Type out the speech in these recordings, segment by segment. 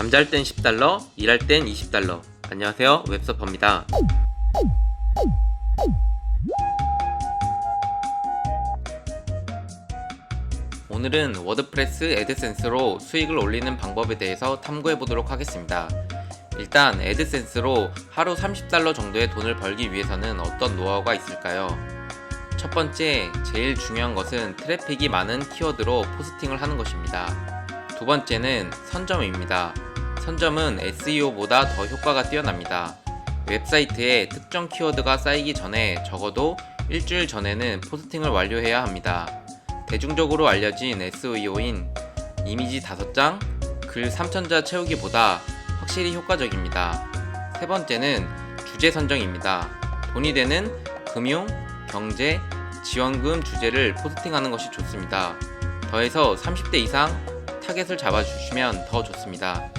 잠잘 땐 10달러, 일할 땐 20달러. 안녕하세요. 웹서퍼입니다. 오늘은 워드프레스 애드센스로 수익을 올리는 방법에 대해서 탐구해 보도록 하겠습니다. 일단 애드센스로 하루 30달러 정도의 돈을 벌기 위해서는 어떤 노하우가 있을까요? 첫 번째, 제일 중요한 것은 트래픽이 많은 키워드로 포스팅을 하는 것입니다. 두 번째는 선점입니다. 선점은 SEO보다 더 효과가 뛰어납니다. 웹사이트에 특정 키워드가 쌓이기 전에 적어도 일주일 전에는 포스팅을 완료해야 합니다. 대중적으로 알려진 SEO인 이미지 5장, 글 3,000자 채우기보다 확실히 효과적입니다. 세 번째는 주제 선정입니다. 돈이 되는 금융, 경제, 지원금 주제를 포스팅하는 것이 좋습니다. 더해서 30대 이상 타겟을 잡아주시면 더 좋습니다.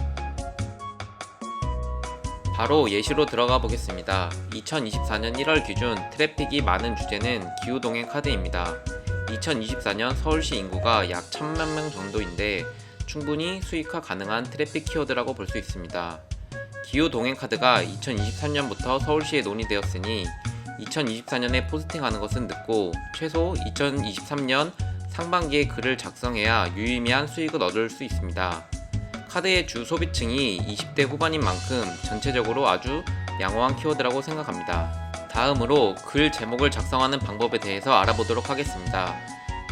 바로 예시로 들어가 보겠습니다. 2024년 1월 기준 트래픽이 많은 주제는 기후동행 카드입니다. 2024년 서울시 인구가 약 1000만 명 정도인데 충분히 수익화 가능한 트래픽 키워드라고 볼 수 있습니다. 기후 동행 카드가 2023년부터 서울시에 논의되었으니 2024년에 포스팅하는 것은 늦고 최소 2023년 상반기에 글을 작성해야 유의미한 수익을 얻을 수 있습니다. 카드의 주 소비층이 20대 후반인 만큼 전체적으로 아주 양호한 키워드라고 생각합니다. 다음으로 글 제목을 작성하는 방법에 대해서 알아보도록 하겠습니다.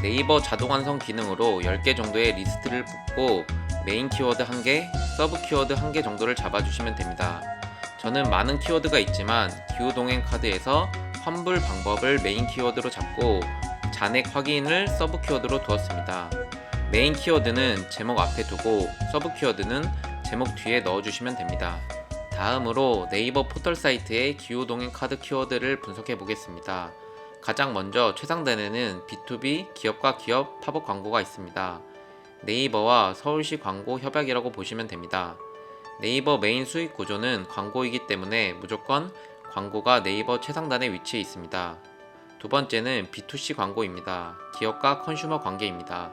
네이버 자동 완성 기능으로 10개 정도의 리스트를 뽑고 메인 키워드 1개, 서브 키워드 1개 정도를 잡아주시면 됩니다. 저는 많은 키워드가 있지만 기후동행 카드에서 환불 방법을 메인 키워드로 잡고 잔액 확인을 서브 키워드로 두었습니다. 메인 키워드는 제목 앞에 두고 서브 키워드는 제목 뒤에 넣어주시면 됩니다. 다음으로 네이버 포털 사이트의 기후동행 카드 키워드를 분석해 보겠습니다. 가장 먼저 최상단에는 B2B 기업과 기업 팝업 광고가 있습니다. 네이버와 서울시 광고 협약이라고 보시면 됩니다. 네이버 메인 수익 구조는 광고이기 때문에 무조건 광고가 네이버 최상단에 위치해 있습니다. 두 번째는 B2C 광고입니다. 기업과 컨슈머 관계입니다.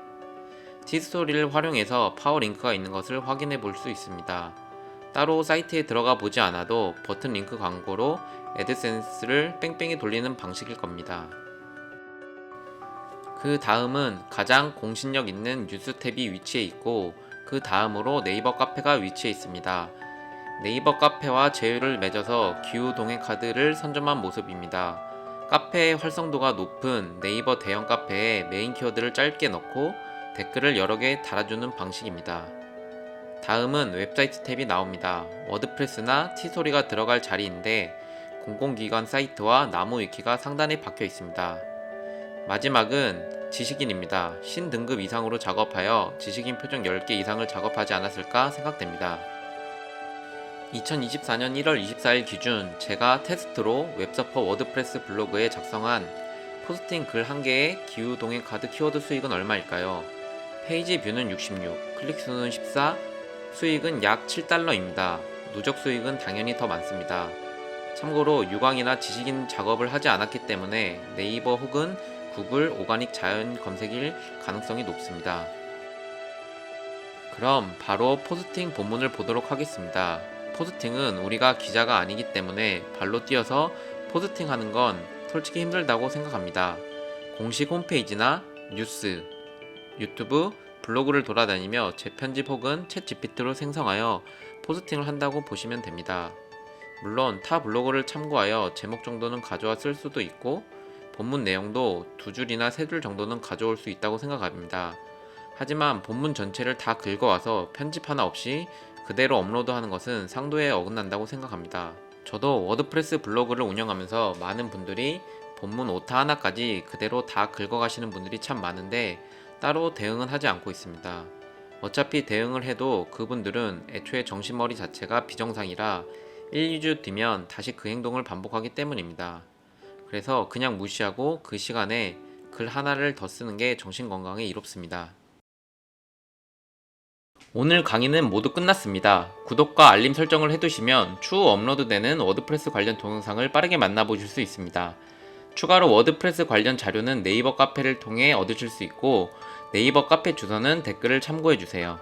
티스토리를 활용해서 파워링크가 있는 것을 확인해 볼 수 있습니다. 따로 사이트에 들어가 보지 않아도 버튼 링크 광고로 애드센스를 뺑뺑이 돌리는 방식일 겁니다. 그 다음은 가장 공신력 있는 뉴스 탭이 위치해 있고 그 다음으로 네이버 카페가 위치해 있습니다. 네이버 카페와 제휴를 맺어서 기후 동행 카드를 선점한 모습입니다. 카페의 활성도가 높은 네이버 대형 카페에 메인 키워드를 짧게 넣고 댓글을 여러 개 달아주는 방식입니다. 다음은 웹사이트 탭이 나옵니다. 워드프레스나 티소리가 들어갈 자리인데 공공기관 사이트와 나무 위키가 상단에 박혀 있습니다. 마지막은 지식인입니다. 신등급 이상으로 작업하여 지식인 표정 10개 이상을 작업하지 않았을까 생각됩니다. 2024년 1월 24일 기준 제가 테스트로 웹서퍼 워드프레스 블로그에 작성한 포스팅 글 1개의 기후 동행 카드 키워드 수익은 얼마일까요? 페이지 뷰는 66, 클릭 수는 14, 수익은 약 7달러입니다. 누적 수익은 당연히 더 많습니다. 참고로 유광이나 지식인 작업을 하지 않았기 때문에 네이버 혹은 구글 오가닉 자연 검색일 가능성이 높습니다. 그럼 바로 포스팅 본문을 보도록 하겠습니다. 포스팅은 우리가 기자가 아니기 때문에 발로 뛰어서 포스팅 하는 건 솔직히 힘들다고 생각합니다. 공식 홈페이지나 뉴스, 유튜브, 블로그를 돌아다니며 재편집 혹은 챗 GPT로 생성하여 포스팅을 한다고 보시면 됩니다. 물론 타 블로그를 참고하여 제목 정도는 가져와 쓸 수도 있고 본문 내용도 두 줄이나 세 줄 정도는 가져올 수 있다고 생각합니다. 하지만 본문 전체를 다 긁어와서 편집 하나 없이 그대로 업로드하는 것은 상도에 어긋난다고 생각합니다. 저도 워드프레스 블로그를 운영하면서 많은 분들이 본문 오타 하나까지 그대로 다 긁어가시는 분들이 참 많은데 따로 대응은 하지 않고 있습니다. 어차피 대응을 해도 그분들은 애초에 정신머리 자체가 비정상이라 1, 2주 뒤면 다시 그 행동을 반복하기 때문입니다. 그래서 그냥 무시하고 그 시간에 글 하나를 더 쓰는 게 정신 건강에 이롭습니다. 오늘 강의는 모두 끝났습니다. 구독과 알림 설정을 해두시면 추후 업로드되는 워드프레스 관련 동영상을 빠르게 만나보실 수 있습니다. 추가로 워드프레스 관련 자료는 네이버 카페를 통해 얻으실 수 있고 네이버 카페 주소는 댓글을 참고해 주세요.